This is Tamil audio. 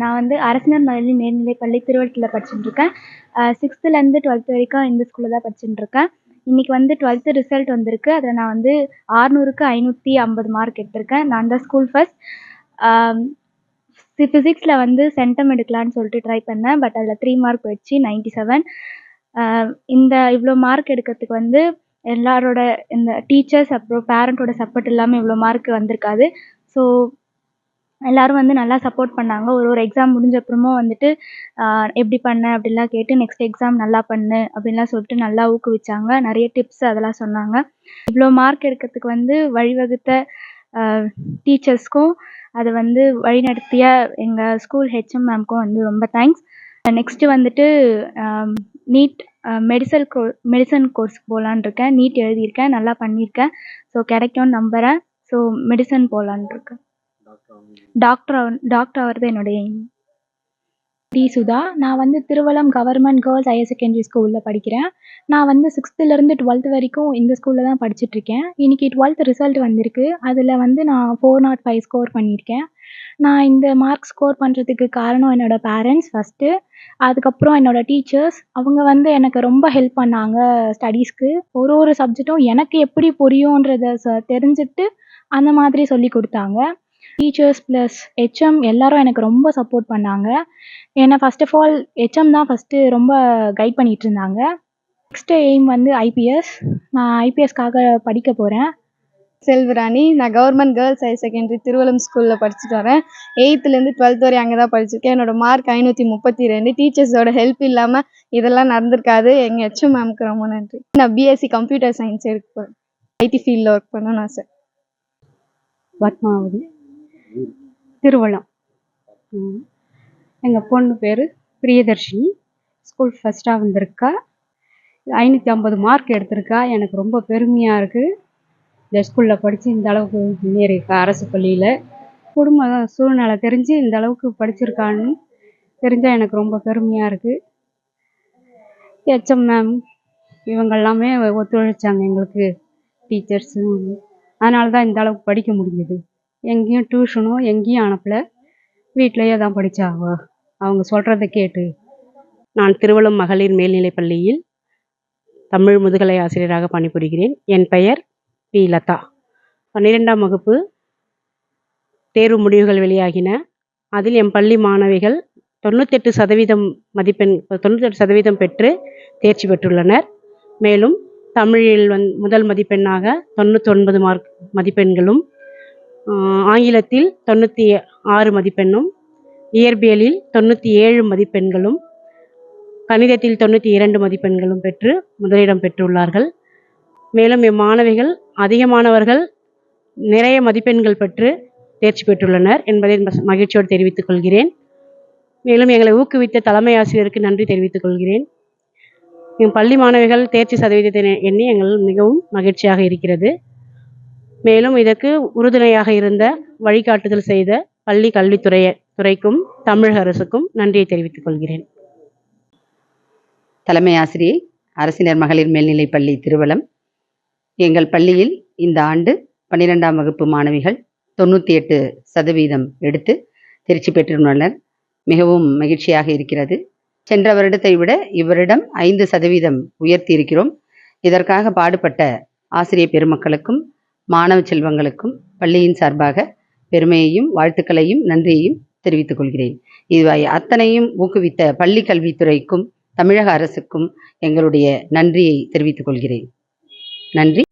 நான் வந்து அரசினர் மகளிர் மேல்நிலைப்பள்ளி திருவள்ளத்தில் படிச்சுட்டுருக்கேன். சிக்ஸ்த்துலேருந்து டுவெல்த் வரைக்கும் இந்த ஸ்கூலில் தான் படிச்சுட்டுருக்கேன். இன்றைக்கி வந்து டுவெல்த்து ரிசல்ட் வந்திருக்கு. அதில் நான் வந்து ஆறுநூறுக்கு ஐநூற்றி ஐம்பது மார்க் எடுத்திருக்கேன். நான் தான் ஸ்கூல் ஃபஸ்ட் ஃபிசிக்ஸில் வந்து சென்டம் எடுக்கலான்னு சொல்லிட்டு ட்ரை பண்ணேன். பட் அதில் த்ரீ மார்க் போயிடுச்சு நைன்ட்டி செவன் இந்த இவ்வளோ மார்க் எடுக்கிறதுக்கு வந்து எல்லாரோட இந்த டீச்சர்ஸ் அப்புறம் பேரண்ட்டோட சப்போர்ட் இல்லாமல் இவ்வளோ மார்க் வந்திருக்காது. ஸோ எல்லாரும் வந்து நல்லா சப்போர்ட் பண்ணாங்க. ஒரு ஒரு எக்ஸாம் முடிஞ்ச அப்புறமும் வந்துட்டு எப்படி பண்ண? அப்படிலாம் கேட்டு நெக்ஸ்ட் எக்ஸாம் நல்லா பண்ணு அப்படின்லாம் சொல்லிட்டு நல்லா ஊக்குவிச்சாங்க. நிறைய டிப்ஸ் அதெல்லாம் சொன்னாங்க. இவ்வளோ மார்க் எடுக்கிறதுக்கு வந்து வழிவகுத்த டீச்சர்ஸ்க்கும் அதை வந்து வழிநடத்திய எங்கள் ஸ்கூல் ஹெச்எம் மேம்க்கும் வந்து ரொம்ப தேங்க்ஸ் நெக்ஸ்ட்டு வந்துட்டு நீட் மெடிசல் கோ மெடிசன் கோர்ஸ் போகலான் இருக்கேன். நீட் எழுதியிருக்கேன். நல்லா பண்ணியிருக்கேன். ஸோ கிடைக்கும்னு நம்புகிறேன் ஸோ மெடிசன் போகலான் இருக்கேன். டாக்டர் டாக்டர் ஆகிறது என்னுடைய டி சுதா. நான் வந்து Thiruvallam government girls higher secondary ஸ்கூலில் படிக்கிறேன். நான் வந்து சிக்ஸ்த்துலேருந்து டுவெல்த் வரைக்கும் இந்த ஸ்கூலில் தான் படிச்சுட்ருக்கேன் இன்றைக்கி டுவெல்த் ரிசல்ட் வந்திருக்கு. அதில் வந்து நான் ஃபோர் நாட் ஃபைவ் ஸ்கோர் பண்ணியிருக்கேன். நான் இந்த மார்க் ஸ்கோர் பண்ணுறதுக்கு காரணம் என்னோடய பேரண்ட்ஸ் ஃபஸ்ட்டு அதுக்கப்புறம் என்னோடய டீச்சர்ஸ் அவங்க வந்து எனக்கு ரொம்ப ஹெல்ப் பண்ணாங்க ஸ்டடீஸ்க்கு ஒரு ஒரு சப்ஜெக்ட்டும் எனக்கு எப்படி புரியுன்றத ச தெரிஞ்சுட்டு அந்த மாதிரி சொல்லி கொடுத்தாங்க. டீச்சர்ஸ் ப்ளஸ் ஹெச்எம் எல்லாரும் எனக்கு ரொம்ப சப்போர்ட் பண்ணாங்க. என்னை first of all H M தான் ஃபஸ்ட்டு ரொம்ப கைட் பண்ணிகிட்டு இருந்தாங்க. நெக்ஸ்ட்டு எய்ம் வந்து ஐபிஎஸ் நான் ஐபிஎஸ்க்காக படிக்க போகிறேன் செல்வராணி நான் government girls higher secondary Thiruvallam ஸ்கூலில் படிச்சுட்டு வரேன். எயித்துலேருந்து டுவெல்த் வரை அங்கே தான் படிச்சிருக்கேன். என்னோட மார்க் ஐநூற்றி முப்பத்தி ரெண்டு டீச்சர்ஸோட ஹெல்ப் இல்லாமல் இதெல்லாம் நடந்திருக்காது. எங்கள் ஹெச்எம் மேம்க்கு ரொம்ப நன்றி. நான் பிஎஸ்சி கம்ப்யூட்டர் சயின்ஸ் எடுக்க போகிறேன் ஐடி ஃபீல்டில் ஒர்க் பண்ணணும்னு ஆசை. பத்மாவதி. திருவள்ளம். எங்கள் பொண்ணு பேர் பிரியதர்ஷினி. ஸ்கூல் ஃபஸ்ட்டாக வந்திருக்கா. ஐநூற்றி ஐம்பது மார்க் எடுத்திருக்கா. எனக்கு ரொம்ப பெருமையாக இருக்குது இந்த ஸ்கூலில் படித்து இந்த அளவுக்கு முன்னேறியிருக்கா அரசு பள்ளியில். குடும்ப சூழ்நிலை தெரிஞ்சு இந்த அளவுக்கு படிச்சிருக்கான்னு தெரிஞ்சால் எனக்கு ரொம்ப பெருமையாக இருக்குது ஹெச்எம் மேம் இவங்க எல்லாமே ஒத்துழைச்சாங்க எங்களுக்கு டீச்சர்ஸும் அதனால தான் இந்த அளவுக்கு படிக்க முடிஞ்சது. எங்கேயும் டியூஷனோ எங்கேயும் அனுப்பல. வீட்டிலையே தான் படித்தா அவங்க சொல்கிறத கேட்டு நான் திருவள்ளம் மகளிர் மேல்நிலைப் பள்ளியில் தமிழ் முதுகலை ஆசிரியராக பணிபுரிகிறேன். என் பெயர் பி. லதா. பன்னிரெண்டாம் வகுப்பு தேர்வு முடிவுகள் வெளியாகின. அதில் என் பள்ளி மாணவிகள் தொண்ணூத்தெட்டு சதவீதம் மதிப்பெண் தொண்ணூத்தெட்டு சதவீதம் பெற்று தேர்ச்சி பெற்றுள்ளனர். மேலும் தமிழில் வந் முதல் மதிப்பெண்ணாக தொண்ணூத்தொன்பது மார்க் மதிப்பெண்களும் ஆங்கிலத்தில் தொண்ணூற்றி ஆறு மதிப்பெண்ணும் இயற்பியலில் தொண்ணூற்றி ஏழு மதிப்பெண்களும் கணிதத்தில் தொண்ணூற்றி இரண்டு மதிப்பெண்களும் பெற்று முதலிடம் பெற்றுள்ளார்கள். மேலும் இம்மாணவிகள் அதிகமானவர்கள் நிறைய மதிப்பெண்கள் பெற்று தேர்ச்சி பெற்றுள்ளனர் என்பதை மகிழ்ச்சியோடு தெரிவித்துக் கொள்கிறேன். மேலும் எங்களை ஊக்குவித்த தலைமை ஆசிரியருக்கு நன்றி தெரிவித்துக் கொள்கிறேன். என் பள்ளி மாணவிகள் தேர்ச்சி சதவீதத்தை எண்ணி எங்கள் மிகவும் மகிழ்ச்சியாக இருக்கிறது. மேலும் இதற்கு உறுதுணையாக இருந்த வழிகாட்டுதல் செய்த பள்ளி கல்வித்துறை துறைக்கும் தமிழக அரசுக்கும் நன்றியை தெரிவித்துக் கொள்கிறேன். தலைமை ஆசிரியை அரசினர் மகளிர் மேல்நிலைப் பள்ளி திருவலம். எங்கள் பள்ளியில் இந்த ஆண்டு பன்னிரெண்டாம் வகுப்பு மாணவிகள் தொண்ணூற்றி எட்டு சதவீதம் எடுத்து தேர்ச்சி பெற்றுள்ளனர். மிகவும் மகிழ்ச்சியாக இருக்கிறது. சென்ற வருடத்தை விட இவரிடம் ஐந்து சதவீதம் உயர்த்தி இருக்கிறோம் இதற்காக பாடுபட்ட ஆசிரிய பெருமக்களுக்கும் மாணவ செல்வங்களுக்கும் பள்ளியின் சார்பாக பெருமையையும் வாழ்த்துக்களையும் நன்றியையும் தெரிவித்துக் கொள்கிறேன். இதுவாய் அத்தனையும் ஊக்குவித்த பள்ளி கல்வித்துறைக்கும் தமிழக அரசுக்கும் எங்களுடைய நன்றியை தெரிவித்துக் கொள்கிறேன். நன்றி.